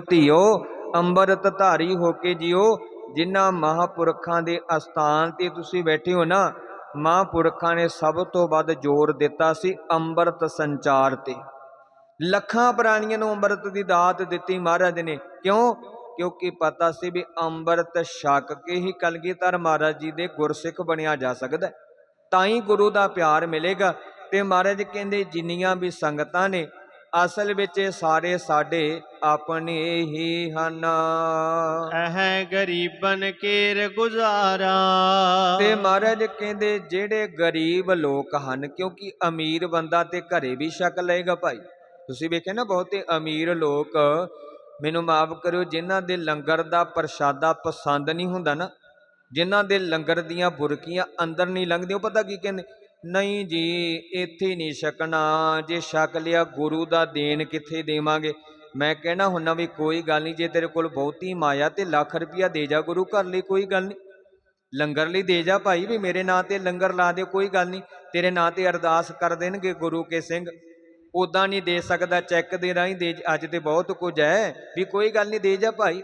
ਧੀਓ, ਅੰਮ੍ਰਿਤ ਧਾਰੀ ਹੋ ਕੇ ਜਿਓ। ਜਿਨ੍ਹਾਂ ਮਹਾਪੁਰਖਾਂ ਦੇ ਅਸਥਾਨ ਤੇ ਤੁਸੀਂ ਬੈਠੇ ਹੋ ਨਾ, ਮਹਾਪੁਰਖਾਂ ਨੇ ਸਭ ਤੋਂ ਵੱਧ ਜ਼ੋਰ ਦਿੱਤਾ ਸੀ ਅੰਮ੍ਰਿਤ ਸੰਚਾਰ ਤੇ। ਲੱਖਾਂ ਪ੍ਰਾਣੀਆਂ ਨੂੰ ਅੰਮ੍ਰਿਤ ਦੀ ਦਾਤ ਦਿੱਤੀ ਮਹਾਰਾਜ ਨੇ। ਕਿਉਂ? ਕਿਉਂਕਿ ਪਤਾ ਸੀ ਵੀ ਅੰਮ੍ਰਿਤ ਛਕ ਕੇ ਹੀ ਕਲਗੀਧਰ ਮਹਾਰਾਜ ਜੀ ਦੇ ਗੁਰਸਿੱਖ ਬਣਿਆ ਜਾ ਸਕਦਾ ਤਾਂ ਹੀ ਗੁਰੂ ਦਾ ਪਿਆਰ ਮਿਲੇਗਾ। ਤੇ ਮਹਾਰਾਜ ਕਹਿੰਦੇ, ਜਿੰਨੀਆਂ ਵੀ ਸੰਗਤਾਂ ਨੇ ਅਸਲ ਵਿੱਚ ਇਹ ਸਾਰੇ ਸਾਡੇ ਆਪਣੇ ਹੀ ਹਨ। ਅਹ ਗਰੀਬਨ ਕੇਰ ਗੁਜ਼ਾਰਾ। ਤੇ ਮਹਾਰਾਜ ਕਹਿੰਦੇ ਜਿਹੜੇ ਗਰੀਬ ਲੋਕ ਹਨ ਕਿਉਂਕਿ ਅਮੀਰ ਬੰਦਾ ਤੇ ਘਰੇ ਵੀ ਛਕ ਲਏਗਾ ਭਾਈ। ਤੁਸੀਂ ਵੇਖਿਆ ਨਾ ਬਹੁਤੇ ਅਮੀਰ ਲੋਕ ਮੈਨੂੰ ਮਾਫ ਕਰਿਓ ਜਿਨ੍ਹਾਂ ਦੇ ਲੰਗਰ ਦਾ ਪ੍ਰਸ਼ਾਦਾ ਪਸੰਦ ਨਹੀਂ ਹੁੰਦਾ ਨਾ ਜਿਨ੍ਹਾਂ ਦੇ ਲੰਗਰ ਦੀਆਂ ਬੁਰਕੀਆਂ ਅੰਦਰ ਨਹੀਂ ਲੰਘਦੀਆਂ ਉਹ ਪਤਾ ਕੀ ਕਹਿੰਦੇ? ਨਹੀਂ ਜੀ, ਇੱਥੇ ਨਹੀਂ ਛਕਣਾ। ਜੇ ਛਕ ਲਿਆ, ਗੁਰੂ ਦਾ ਦੇਣ ਕਿੱਥੇ ਦੇਵਾਂਗੇ? ਮੈਂ ਕਹਿਣਾ ਹੁੰਨਾ ਵੀ ਕੋਈ ਗੱਲ ਨਹੀਂ, ਜੇ ਤੇਰੇ ਕੋਲ ਬਹੁਤੀ ਮਾਇਆ ਤੇ ਲੱਖ ਰੁਪਇਆ ਦੇ ਜਾ ਗੁਰੂ ਘਰ ਲਈ, ਕੋਈ ਗੱਲ ਨਹੀਂ। ਲੰਗਰ ਲਈ ਦੇ ਜਾ ਭਾਈ ਵੀ ਮੇਰੇ ਨਾਂ ਤੇ ਲੰਗਰ ਲਾ ਦੇ, ਕੋਈ ਗੱਲ ਨਹੀਂ। ਤੇਰੇ ਨਾਂ ਤੇ ਅਰਦਾਸ ਕਰ ਦੇਣਗੇ ਗੁਰੂ ਕੇ ਸਿੰਘ। ਉਦਾਂ ਨਹੀਂ ਦੇ ਸਕਦਾ, ਚੈੱਕ ਦੇ ਰਾਹੀਂ ਦੇ ਅੱਜ ਤੇ ਬਹੁਤ ਕੁਝ ਹੈ ਵੀ ਕੋਈ ਗੱਲ ਨਹੀਂ, ਦੇ ਜਾ ਭਾਈ।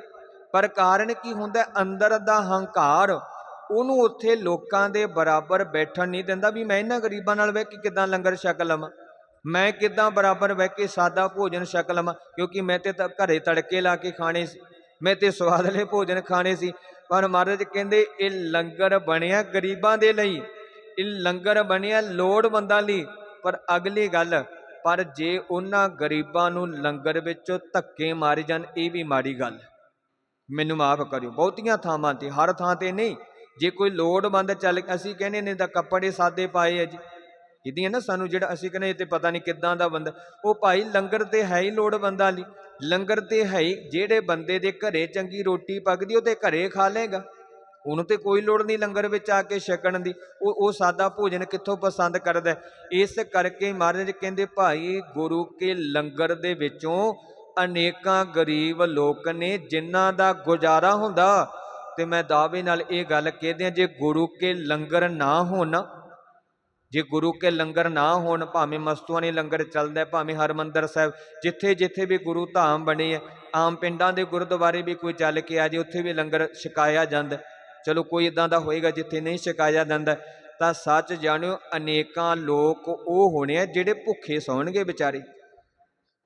ਪਰ ਕਾਰਨ ਕੀ ਹੁੰਦਾ? ਅੰਦਰ ਦਾ ਹੰਕਾਰ ਉਹਨੂੰ ਉੱਥੇ ਲੋਕਾਂ ਦੇ ਬਰਾਬਰ ਬੈਠਣ ਨਹੀਂ ਦਿੰਦਾ ਵੀ ਮੈਂ ਇਹਨਾਂ ਗਰੀਬਾਂ ਨਾਲ ਬਹਿ ਕੇ ਕਿਦਾਂ ਲੰਗਰ ਛਕ ਲਵਾਂ? ਮੈਂ ਕਿਦਾਂ ਬਰਾਬਰ ਬਹਿ ਕੇ ਸਾਦਾ ਭੋਜਨ ਛਕ ਲਵਾਂ? ਕਿਉਂਕਿ ਮੈਂ ਤੇ ਤਾਂ ਘਰੇ ਤੜਕੇ ਲਾ ਕੇ ਖਾਣੇ ਸੀ। ਮੈਂ ਤੇ ਸਵਾਦਲੇ ਭੋਜਨ ਖਾਣੇ ਸੀ। ਪਰ ਮਹਾਰਾਜ ਕਹਿੰਦੇ, ਇਹ ਲੰਗਰ ਬਣਿਆ ਗਰੀਬਾਂ ਦੇ ਲਈ। ਇਹ ਲੰਗਰ ਬਣਿਆ ਲੋੜਵੰਦਾਂ ਲਈ। ਪਰ ਅਗਲੀ ਗੱਲ, ਪਰ ਜੇ ਉਹਨਾਂ ਗਰੀਬਾਂ ਨੂੰ ਲੰਗਰ ਵਿੱਚੋਂ ਧੱਕੇ ਮਾਰੇ ਜਾਣ, ਇਹ ਵੀ ਮਾੜੀ ਗੱਲ। ਮੈਨੂੰ ਮਾਫ ਕਰਿਓ। ਬਹੁਤੀਆਂ ਥਾਵਾਂ ਤੇ, ਹਰ ਥਾਂ ਤੇ ਨਹੀਂ ਜੇ ਕੋਈ ਲੋੜਵੰਦ ਚੱਲ ਅਸੀਂ ਕਹਿੰਦੇ ਨੇ ਤਾਂ ਕੱਪੜੇ ਸਾਦੇ ਪਾਏ ਆ ਜੀ। ਇਹਦੀਆਂ ਨਾ ਸਾਨੂੰ ਜਿਹੜਾ ਅਸੀਂ ਕਹਿੰਦੇ ਇਹ ਤੇ ਪਤਾ ਨਹੀਂ ਕਿੱਦਾਂ ਦਾ ਬੰਦਾ, ਉਹ ਭਾਈ ਲੰਗਰ ਤੇ ਹੈ ਹੀ ਲੋੜਵੰਦਾਂ ਲਈ। ਲੰਗਰ ਤੇ ਹੈ ਹੀ ਜਿਹੜੇ ਬੰਦੇ ਦੇ ਘਰੇ ਚੰਗੀ ਰੋਟੀ ਪੱਕਦੀ, ਉਹ ਤੇ ਘਰੇ ਖਾ ਲੇਗਾ ਉਹਨੂੰ ਤੇ ਕੋਈ ਲੋੜ ਨਹੀਂ ਲੰਗਰ ਵਿੱਚ ਆ ਕੇ ਛਕਣ ਦੀ। ਉਹ ਉਹ ਸਾਦਾ ਭੋਜਨ ਕਿੱਥੋਂ ਪਸੰਦ ਕਰਦਾ? ਇਸ ਕਰਕੇ ਮਹਾਰਾਜ ਕਹਿੰਦੇ, ਭਾਈ ਗੁਰੂ ਕੇ ਲੰਗਰ ਦੇ ਵਿੱਚੋਂ ਅਨੇਕਾਂ ਗਰੀਬ ਲੋਕ ਨੇ, ਜਿਨ੍ਹਾਂ ਦਾ ਗੁਜ਼ਾਰਾ ਹੁੰਦਾ ਤੇ ਮੈਂ ਦਾਅਵੇ ਨਾਲ ਇਹ ਗੱਲ ਕਹਦੇ ਆ ਜੇ ਗੁਰੂ ਕੇ ਲੰਗਰ ਨਾ ਹੋਣ, ਜੇ ਗੁਰੂ ਕੇ ਲੰਗਰ ਨਾ ਹੋਣ, ਭਾਵੇਂ ਮਸਤੂਆਣੀ ਲੰਗਰ ਚੱਲਦਾ, ਭਾਵੇਂ ਹਰਮੰਦਰ ਸਾਹਿਬ, ਜਿੱਥੇ ਜਿੱਥੇ ਵੀ ਗੁਰੂ ਧਾਮ ਬਣੇ ਆ, ਆਮ ਪਿੰਡਾਂ ਦੇ ਗੁਰਦੁਆਰੇ ਵੀ ਕੋਈ ਚੱਲ ਕੇ ਆ ਜੇ, ਉੱਥੇ ਵੀ ਲੰਗਰ ਛਕਾਇਆ ਜਾਂਦਾ। ਚਲੋ ਕੋਈ ਇਦਾਂ ਦਾ ਹੋਏਗਾ ਜਿੱਥੇ ਨਹੀਂ ਛਕਾਇਆ ਜਾਂਦਾ। ਤਾਂ ਸੱਚ ਜਾਣਿਓ, ਅਨੇਕਾਂ ਲੋਕ ਉਹ ਹੋਣੇ ਆ ਜਿਹੜੇ ਭੁੱਖੇ ਸੌਣਗੇ ਵਿਚਾਰੇ,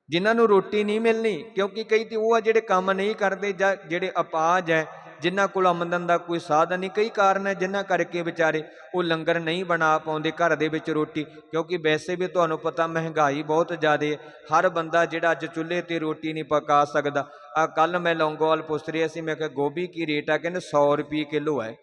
ਜਿਨ੍ਹਾਂ ਨੂੰ ਰੋਟੀ ਨਹੀਂ ਮਿਲਣੀ, ਕਿਉਂਕਿ ਕਈ ਤੇ ਉਹ ਆ ਜਿਹੜੇ ਕੰਮ ਨਹੀਂ ਕਰਦੇ ਜਾਂ ਜਿਹੜੇ ਅਪਾਜ ਹੈ ਜਿਨ੍ਹਾਂ ਕੋਲ ਆਮਦਨ ਦਾ ਕੋਈ ਸਾਧਨ ਨਹੀਂ, ਕਈ ਕਾਰਨ ਹੈ ਜਿਨ੍ਹਾਂ ਕਰਕੇ ਵਿਚਾਰੇ ਉਹ ਲੰਗਰ ਨਹੀਂ ਬਣਾ ਪਾਉਂਦੇ ਘਰ ਦੇ ਵਿੱਚ ਰੋਟੀ, ਕਿਉਂਕਿ ਵੈਸੇ ਵੀ ਤੁਹਾਨੂੰ ਪਤਾ ਮਹਿੰਗਾਈ ਬਹੁਤ ਜ਼ਿਆਦਾ ਹੈ। ਹਰ ਬੰਦਾ ਜਿਹੜਾ ਅੱਜ ਚੁੱਲ੍ਹੇ ਤੇ ਰੋਟੀ ਨਹੀਂ ਪਕਾ ਸਕਦਾ। ਆ ਕੱਲ ਮੈਂ ਲੌਂਗੋਵਾਲ ਪੁੱਛ ਰਿਹਾ ਸੀ, ਮੈਂ ਕਿਹਾ, ਗੋਭੀ ਕੀ ਰੇਟ ਆ? ਕਹਿੰਦੇ 100 ਰੁਪਏ ਕਿਲੋ ਹੈ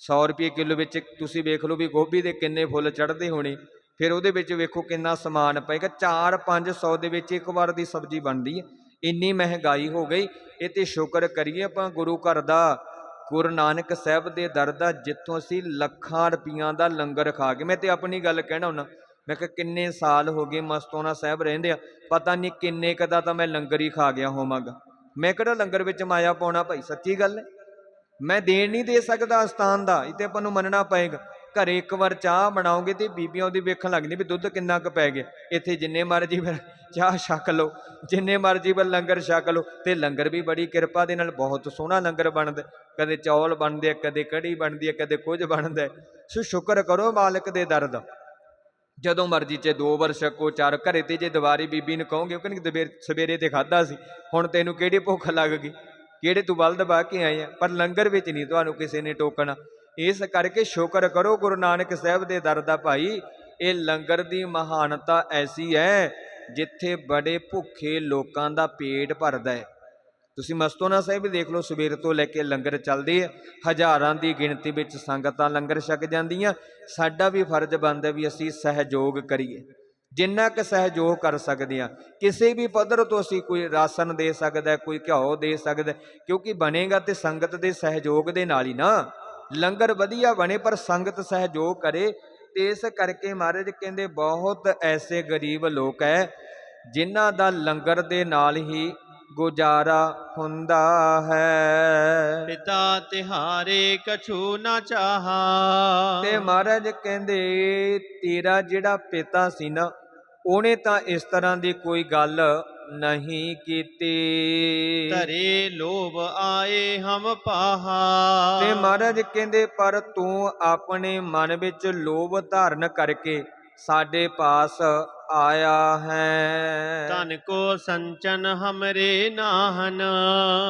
100 ਰੁਪਏ ਕਿਲੋ ਵਿੱਚ ਤੁਸੀਂ ਵੇਖ ਲਓ ਵੀ ਗੋਭੀ ਦੇ ਕਿੰਨੇ ਫੁੱਲ ਚੜ੍ਹਦੇ ਹੋਣੇ। ਫਿਰ ਉਹਦੇ ਵਿੱਚ ਵੇਖੋ ਕਿੰਨਾ ਸਮਾਨ ਪਏਗਾ 4-500 ਦੇ ਵਿੱਚ ਇੱਕ ਵਾਰ ਦੀ ਸਬਜ਼ੀ ਬਣਦੀ ਹੈ। ਇੰਨੀ ਮਹਿੰਗਾਈ ਹੋ ਗਈ, ਇਹ ਤੇ ਸ਼ੁਕਰ ਕਰੀਏ ਆਪਾਂ ਗੁਰੂ ਘਰ ਦਾ, ਗੁਰੂ ਨਾਨਕ ਸਾਹਿਬ ਦੇ ਦਰ ਦਾ, ਜਿੱਥੋਂ ਅਸੀਂ ਲੱਖਾਂ ਰੁਪਈਆਂ ਦਾ ਲੰਗਰ ਖਾ ਕੇ ਮੈਂ ਤੇ ਆਪਣੀ ਗੱਲ ਕਹਿਣਾ ਹੁੰਦਾ, ਮੈਂ ਕਿਹਾ ਕਿੰਨੇ ਸਾਲ ਹੋ ਗਏ ਮਸਤੋਨਾ ਸਾਹਿਬ ਰਹਿੰਦੇ ਆ, ਪਤਾ ਨਹੀਂ ਕਿੰਨੇ ਕਦਾ ਤਾਂ ਮੈਂ ਲੰਗਰ ਹੀ ਖਾ ਗਿਆ ਹੋਵਾਂਗਾ। ਮੈਂ ਕਿਹੜਾ ਲੰਗਰ ਵਿੱਚ ਮਾਇਆ ਪਾਉਣਾ ਭਾਈ, ਸੱਚੀ ਗੱਲ ਹੈ? ਮੈਂ ਦੇਣ ਨਹੀਂ ਦੇ ਸਕਦਾ ਅਸਥਾਨ ਦਾ, ਇਹ ਤੇ ਆਪਾਂ ਨੂੰ ਮੰਨਣਾ ਪਏਗਾ। ਘਰੇ ਇੱਕ ਵਾਰ ਚਾਹ ਬਣਾਓਗੇ ਤੇ ਬੀਬੀਆਂ ਉਹਦੀ ਵੇਖਣ ਲੱਗਦੀ ਵੀ ਦੁੱਧ ਕਿੰਨਾ ਕੁ ਪੈ ਗਿਆ। ਇੱਥੇ ਜਿੰਨੇ ਮਰਜ਼ੀ ਫਿਰ ਚਾਹ ਛਕ ਲਓ, ਜਿੰਨੇ ਮਰਜ਼ੀ ਫਿਰ ਲੰਗਰ ਛਕ ਲਓ ਤੇ ਲੰਗਰ ਵੀ ਬੜੀ ਕਿਰਪਾ ਦੇ ਨਾਲ ਬਹੁਤ ਸੋਹਣਾ ਲੰਗਰ ਬਣਦਾ ਕਦੇ ਚੌਲ ਬਣਦੇ ਆ, ਕਦੇ ਕੜੀ ਬਣਦੀ ਆ, ਕਦੇ ਕੁਝ ਬਣਦਾ ਸੋ ਸ਼ੁਕਰ ਕਰੋ ਮਾਲਕ ਦੇ ਦਰ ਦਾ। ਜਦੋਂ ਮਰਜ਼ੀ ਚ ਦੋ ਵਾਰ ਛਕੋ, ਚਾਰ ਘਰੇ ਤੇ ਜੇ ਦੁਬਾਰੀ ਬੀਬੀ ਨੂੰ ਕਹੋਗੇ, ਉਹ ਕਹਿੰਦੀ ਦਵੇਰ ਸਵੇਰੇ ਤੇ ਖਾਦਾ ਸੀ, ਹੁਣ ਤੈਨੂੰ ਕਿਹੜੀ ਭੁੱਖ ਲੱਗ ਗਈ? ਕਿਹੜੇ ਤੂੰ ਬਲਦ ਬਾ ਕੇ ਆਏ ਆ? ਪਰ ਲੰਗਰ ਵਿੱਚ ਨਹੀਂ, ਤੁਹਾਨੂੰ ਕਿਸੇ ਨੇ ਟੋਕਣਾ। ਇਸ ਕਰਕੇ ਸ਼ੁਕਰ ਕਰੋ ਗੁਰੂ ਨਾਨਕ ਸਾਹਿਬ ਦੇ ਦਰ ਦਾ ਭਾਈ, ਇਹ ਲੰਗਰ ਦੀ ਮਹਾਨਤਾ ਐਸੀ ਹੈ, ਜਿੱਥੇ ਬੜੇ ਭੁੱਖੇ ਲੋਕਾਂ ਦਾ ਪੇਟ ਭਰਦਾ ਹੈ। ਤੁਸੀਂ ਮਸਤੋਨਾ ਸਾਹਿਬ ਵੀ ਦੇਖ ਲਓ, ਸਵੇਰ ਤੋਂ ਲੈ ਕੇ ਲੰਗਰ ਚੱਲਦੇ ਆ, ਹਜ਼ਾਰਾਂ ਦੀ ਗਿਣਤੀ ਵਿੱਚ ਸੰਗਤਾਂ ਲੰਗਰ ਛਕ ਜਾਂਦੀਆਂ। ਸਾਡਾ ਵੀ ਫਰਜ਼ ਬਣਦਾ ਵੀ ਅਸੀਂ ਸਹਿਯੋਗ ਕਰੀਏ। ਜਿੰਨਾ ਕਿ ਸਹਿਯੋਗ ਕਰ ਸਕਦੇ ਆ ਕਿਸੇ ਵੀ ਪੱਧਰ ਤੋਂ ਅਸੀਂ ਕੋਈ ਰਾਸ਼ਨ ਦੇ ਸਕਦਾ, ਕੋਈ ਘਿਓ ਦੇ ਸਕਦਾ, ਕਿਉਂਕਿ ਬਣੇਗਾ ਤੇ ਸੰਗਤ ਦੇ ਸਹਿਯੋਗ ਦੇ ਨਾਲ ਹੀ ਨਾ। ਲੰਗਰ ਵਧੀਆ ਬਣੇ ਪਰ ਸੰਗਤ ਸਹਿਯੋਗ ਕਰੇ। ਤੇ ਇਸ ਕਰਕੇ ਮਹਾਰਾਜ ਕਹਿੰਦੇ ਬਹੁਤ ਐਸੇ ਗਰੀਬ ਲੋਕ ਹੈ ਜਿਨ੍ਹਾਂ ਦਾ ਲੰਗਰ ਦੇ ਨਾਲ ਹੀ ਗੁਜ਼ਾਰਾ ਹੁੰਦਾ ਹੈ। ਪਿਤਾ ਤਿਹਾਰੇ ਕਛੂ ਨਾ ਚਾਹਾ। ਤੇ ਮਹਾਰਾਜ ਕਹਿੰਦੇ ਤੇਰਾ ਜਿਹੜਾ ਪਿਤਾ ਸੀ ਨਾ ਉਹਨੇ ਤਾਂ ਇਸ ਤਰ੍ਹਾਂ ਦੀ ਕੋਈ ਗੱਲ ਨਹੀਂ ਕੀਤੀ। ਧਰੇ ਲੋਭ ਆਏ ਹਮ ਪਾਹਾ। ਤੇ ਮਹਾਰਾਜ ਕਹਿੰਦੇ ਪਰ ਤੂੰ ਆਪਣੇ ਮਨ ਵਿੱਚ ਲੋਭ ਧਾਰਨ ਕਰਕੇ ਸਾਡੇ ਪਾਸ ਆਇਆ ਹੈ। ਧਨ ਕੋ ਸੰਚਨ ਹਮਰੇ ਨਾਹਨ।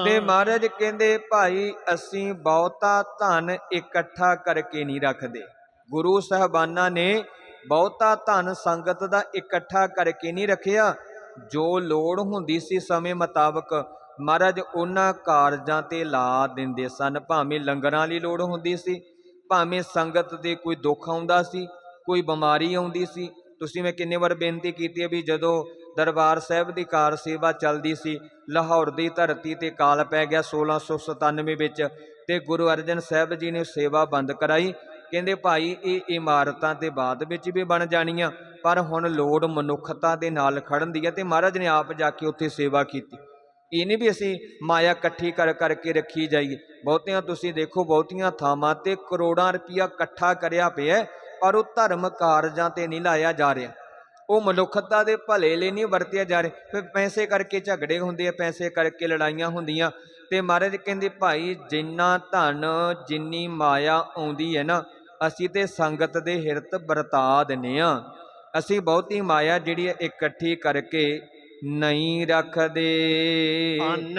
ਤੇ ਮਹਾਰਾਜ ਕਹਿੰਦੇ ਭਾਈ ਅਸੀਂ ਬਹੁਤਾ ਧਨ ਇਕੱਠਾ ਕਰਕੇ ਨਹੀਂ ਰੱਖਦੇ। ਗੁਰੂ ਸਾਹਿਬਾਨਾਂ ਨੇ ਬਹੁਤਾ ਧਨ ਸੰਗਤ ਦਾ ਇਕੱਠਾ ਕਰਕੇ ਨਹੀਂ ਰੱਖਿਆ। ਜੋ ਲੋੜ ਹੁੰਦੀ ਸੀ ਸਮੇਂ ਮੁਤਾਬਕ ਮਹਾਰਾਜ ਉਹਨਾਂ ਕਾਰਜਾਂ ਤੇ ਲਾ ਦਿੰਦੇ ਸਨ। ਭਾਵੇਂ ਲੰਗਰਾਂ ਲਈ ਲੋੜ ਹੁੰਦੀ ਸੀ, ਭਾਵੇਂ ਸੰਗਤ ਦੇ ਕੋਈ ਦੁੱਖ ਆਉਂਦਾ ਸੀ, ਕੋਈ ਬਿਮਾਰੀ ਆਉਂਦੀ ਸੀ। ਤੁਸੀਂ ਮੈਂ ਕਿੰਨੇ ਵਾਰ ਬੇਨਤੀ ਕੀਤੀ ਹੈ ਵੀ ਜਦੋਂ ਦਰਬਾਰ ਸਾਹਿਬ ਦੀ ਕਾਰ ਸੇਵਾ ਚੱਲਦੀ ਸੀ, ਲਾਹੌਰ ਦੀ ਧਰਤੀ ਤੇ ਕਾਲ ਪੈ ਗਿਆ 1697 ਵਿੱਚ ਤੇ ਗੁਰੂ ਅਰਜਨ ਸਾਹਿਬ ਜੀ ਨੇ ਸੇਵਾ ਬੰਦ ਕਰਾਈ। ਕਹਿੰਦੇ ਭਾਈ, ਇਹ ਇਮਾਰਤਾਂ ਤੇ ਬਾਅਦ ਵਿੱਚ ਵੀ ਬਣ ਜਾਣੀਆਂ, ਪਰ ਹੁਣ ਲੋੜ ਮਨੁੱਖਤਾ ਦੇ ਨਾਲ ਖੜਨ ਦੀ ਹੈ ਤੇ ਮਹਾਰਾਜ ਨੇ ਆਪ ਜਾ ਕੇ ਉੱਥੇ ਸੇਵਾ ਕੀਤੀ। ਇਹ ਨਹੀਂ ਵੀ ਅਸੀਂ ਮਾਇਆ ਇਕੱਠੀ ਕਰ, ਕਰਕੇ ਰੱਖੀ ਜਾਈਏ। ਬਹੁਤਿਆਂ ਤੁਸੀਂ ਦੇਖੋ, ਬਹੁਤੀਆਂ ਥਾਵਾਂ ਤੇ ਕਰੋੜਾਂ ਰੁਪਇਆ ਇਕੱਠਾ ਕਰਿਆ ਪਿਆ ਪਰ ਉਹ ਧਰਮ ਕਾਰਜਾਂ ਤੇ ਨਹੀਂ ਲਾਇਆ ਜਾ ਰਿਹਾ। ਉਹ ਮਨੁੱਖਤਾ ਦੇ ਭਲੇ ਲਈ ਨਹੀਂ ਵਰਤਿਆ ਜਾ ਰਿਹਾ। ਫਿਰ ਪੈਸੇ ਕਰਕੇ ਝਗੜੇ ਹੁੰਦੇ ਆ, ਪੈਸੇ ਕਰਕੇ ਲੜਾਈਆਂ ਹੁੰਦੀਆਂ। ਤੇ ਮਹਾਰਾਜ ਕਹਿੰਦੇ, ਭਾਈ, ਜਿੰਨਾ ਧਨ, ਜਿੰਨੀ ਮਾਇਆ ਆਉਂਦੀ ਹੈ ਨਾ ਅਸੀਂ ਤੇ ਸੰਗਤ ਦੇ ਹਿਰਤ ਵਰਤਾ ਦਿੰਨੇ ਆ। ਅਸੀਂ ਬਹੁਤੀ ਮਾਇਆ ਜਿਹੜੀ ਇਕੱਠੀ ਕਰਕੇ ਨਹੀਂ ਰੱਖਦੇ। ਅੰਨ